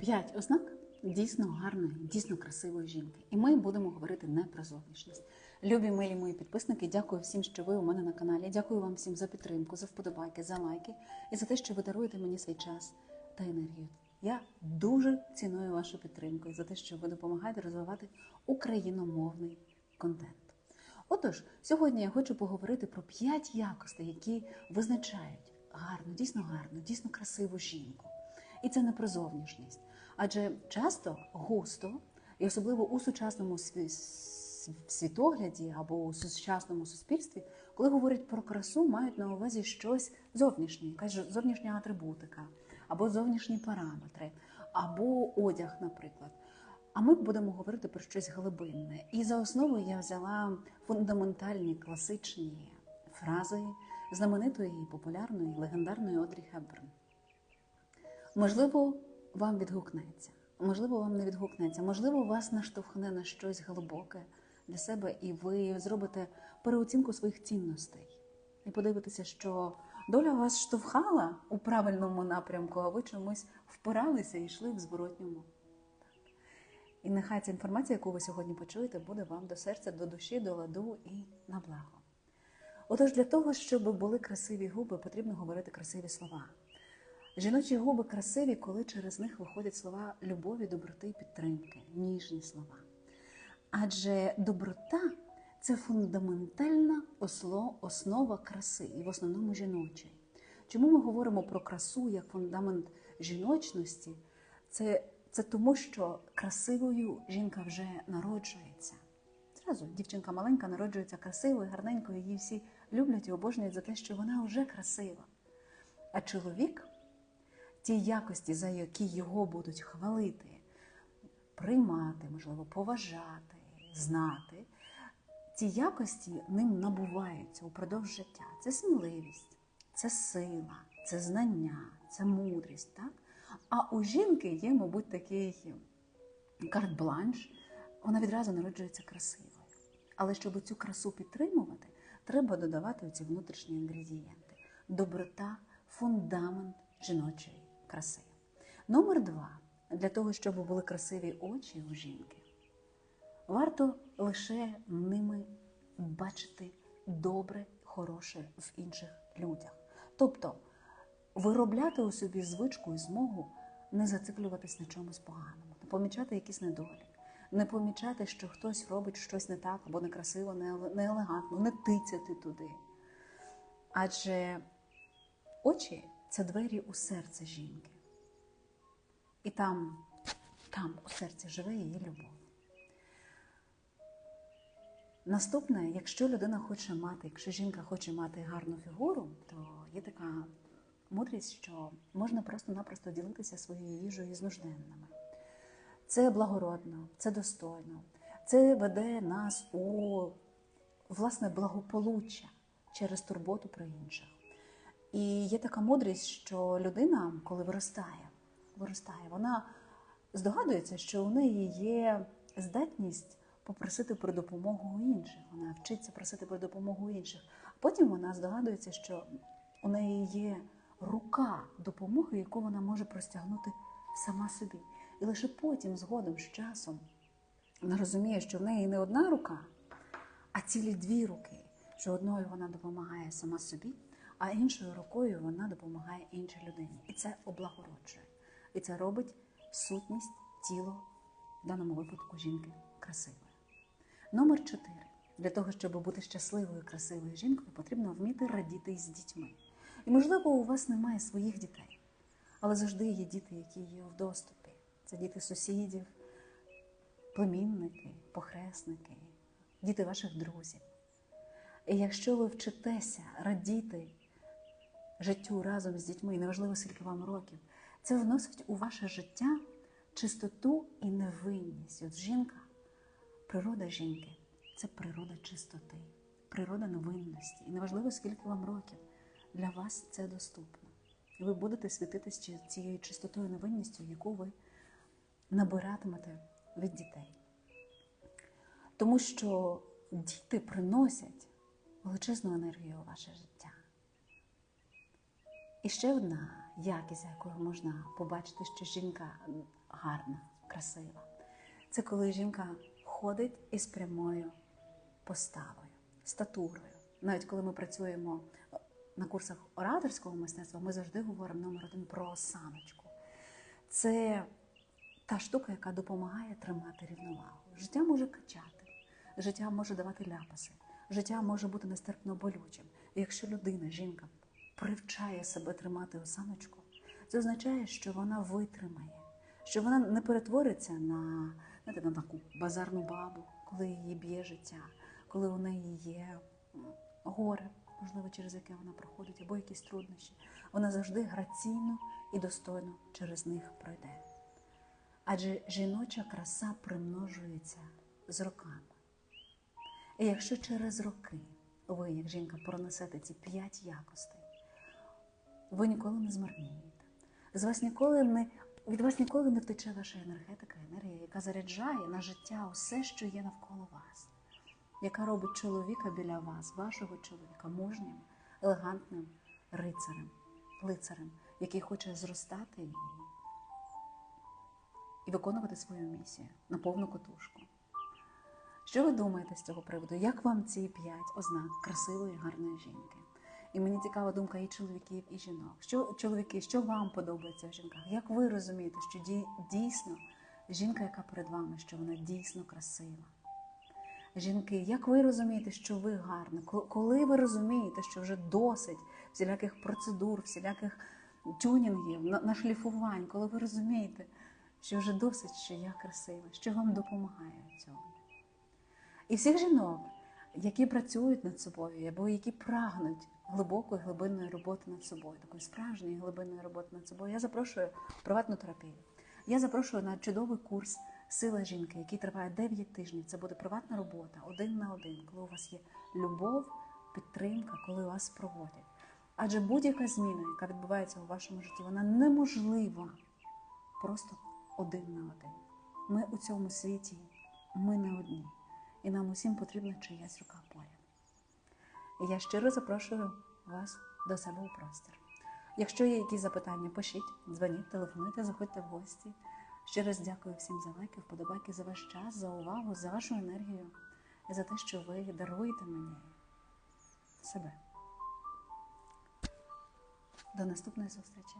П'ять ознак дійсно гарної, дійсно красивої жінки. І ми будемо говорити не про зовнішність. Любі милі мої підписники, дякую всім, що ви у мене на каналі. Дякую вам всім за підтримку, за вподобайки, за лайки і за те, що ви даруєте мені свій час та енергію. Я дуже ціную вашу підтримку і за те, що ви допомагаєте розвивати україномовний контент. Отож, сьогодні я хочу поговорити про п'ять якостей, які визначають гарну, дійсно гарну, дійсно красиву жінку. І це не про зовнішність. Адже часто густо, і особливо у сучасному світогляді або у сучасному суспільстві, коли говорять про красу, мають на увазі щось зовнішнє, якась зовнішня атрибутика, або зовнішні параметри, або одяг, наприклад. А ми будемо говорити про щось глибинне. І за основу я взяла фундаментальні класичні фрази знаменитої популярної легендарної Одрі Хепберн. Можливо, вам відгукнеться, можливо, вам не відгукнеться, можливо, вас наштовхне на щось глибоке для себе, і ви зробите переоцінку своїх цінностей. І подивитеся, що доля вас штовхала у правильному напрямку, а ви чомусь впиралися і йшли в зворотньому. І нехай ця інформація, яку ви сьогодні почуєте, буде вам до серця, до душі, до ладу і на благо. Отож, для того, щоб були красиві губи, потрібно говорити красиві слова. Жіночі губи красиві, коли через них виходять слова любові, доброти і підтримки, ніжні слова. Адже доброта це фундаментальна основа краси, і в основному жіночої. Чому ми говоримо про красу як фундамент жіночності? Це, це тому, що красивою жінка вже народжується. Зразу дівчинка маленька народжується красивою, гарненькою, її всі люблять і обожнюють за те, що вона вже красива. А чоловік ті якості, за які його будуть хвалити, приймати, можливо, поважати, знати, ці якості ним набуваються упродовж життя. Це сміливість, це сила, це знання, це мудрість. Так? А у жінки є, мабуть, такий карт-бланш, вона відразу народжується красивою. Але щоб цю красу підтримувати, треба додавати ці внутрішні інгредієнти. Доброта фундамент жіночої краси. Номер два. Для того, щоб були красиві очі у жінки, варто лише ними бачити добре, хороше в інших людях. Тобто виробляти у собі звичку і змогу не зациклюватись на чомусь поганому, не помічати якісь недоліки, не помічати, що хтось робить щось не так або некрасиво, не еле- не елегантно, не тицяти туди. Адже очі це двері у серце жінки. І там, там у серці живе її любов. Наступне, якщо людина хоче мати, якщо жінка хоче мати гарну фігуру, то є така мудрість, що можна просто-напросто ділитися своєю їжею з нужденними. Це благородно, це достойно, це веде нас у власне благополуччя через турботу про інших. І є така мудрість, що людина, коли виростає, виростає, вона здогадується, що у неї є здатність попросити про допомогу у інших. Вона вчиться просити про допомогу у інших. Потім вона здогадується, що у неї є рука допомоги, яку вона може простягнути сама собі. І лише потім, згодом, з часом, вона розуміє, що в неї не одна рука, а цілі дві руки, що одною вона допомагає сама собі, а іншою рукою вона допомагає іншій людині. І це облагороджує. І це робить сутність, тіло, в даному випадку жінки, красивою. Номер чотири. Для того, щоб бути щасливою, красивою жінкою, потрібно вміти радіти із дітьми. І, можливо, у вас немає своїх дітей, але завжди є діти, які є в доступі. Це діти сусідів, племінники, похресники, діти ваших друзів. І якщо ви вчитеся радіти життю разом з дітьми, неважливо, скільки вам років, це вносить у ваше життя чистоту і невинність. От жінка, природа жінки це природа чистоти, природа невинності. І неважливо, скільки вам років, для вас це доступно. І ви будете світитись цією чистотою невинністю, яку ви набиратимете від дітей. Тому що діти приносять величезну енергію у ваше життя. І ще одна якість, за якою можна побачити, що жінка гарна, красива. Це коли жінка ходить із прямою поставою, статурою. Навіть коли ми працюємо на курсах ораторського мистецтва, ми завжди говоримо номер один про осаночку. Це та штука, яка допомагає тримати рівновагу. Життя може качати, життя може давати ляпаси, життя може бути нестерпно болючим. Якщо людина, жінка, привчає себе тримати осаночку, це означає, що вона витримає, що вона не перетвориться на, знаєте, на таку базарну бабу, коли її б'є життя, коли у неї є горе, можливо, через яке вона проходить, або якісь труднощі. Вона завжди граційно і достойно через них пройде. Адже жіноча краса примножується з роками. І якщо через роки ви, як жінка, пронесете ці п'ять якостей, ви ніколи не змарнієте. З вас ніколи не, від вас ніколи не втече ваша енергетика, енергія, яка заряджає на життя усе, що є навколо вас, яка робить чоловіка біля вас, вашого чоловіка, мужнім, елегантним рицарем, лицарем, який хоче зростати і і виконувати свою місію на повну котушку. Що ви думаєте з цього приводу? Як вам ці п'ять ознак красивої, гарної жінки? І мені цікава думка і чоловіків, і жінок. Що чоловіки, що вам подобається в жінках? Як ви розумієте, що дій- дійсно жінка, яка перед вами, що вона дійсно красива? Жінки, як ви розумієте, що ви гарна? Коли ви розумієте, що вже досить всіляких процедур, всіляких тюнінгів, на- нашліфувань, коли ви розумієте, що вже досить, що я красива, що вам допомагає в цьому? І всіх жінок, які працюють над собою, або які прагнуть глибокої глибинної роботи над собою, такої справжньої глибинної роботи над собою, я запрошую приватну терапію. Я запрошую на чудовий курс Сила жінки, який триває 9 тижнів. Це буде приватна робота один на один, коли у вас є любов, підтримка, коли вас проводять. Адже будь-яка зміна, яка відбувається у вашому житті, вона неможлива просто один на один. Ми у цьому світі, ми не одні, і нам усім потрібна чиясь рука поряд. І я щиро запрошую вас до себе у простір. Якщо є якісь запитання, пишіть, дзвоніть, телефонуйте, заходьте в гості. Ще раз дякую всім за лайки, вподобайки, за ваш час, за увагу, за вашу енергію і за те, що ви даруєте мені себе. До наступної зустрічі!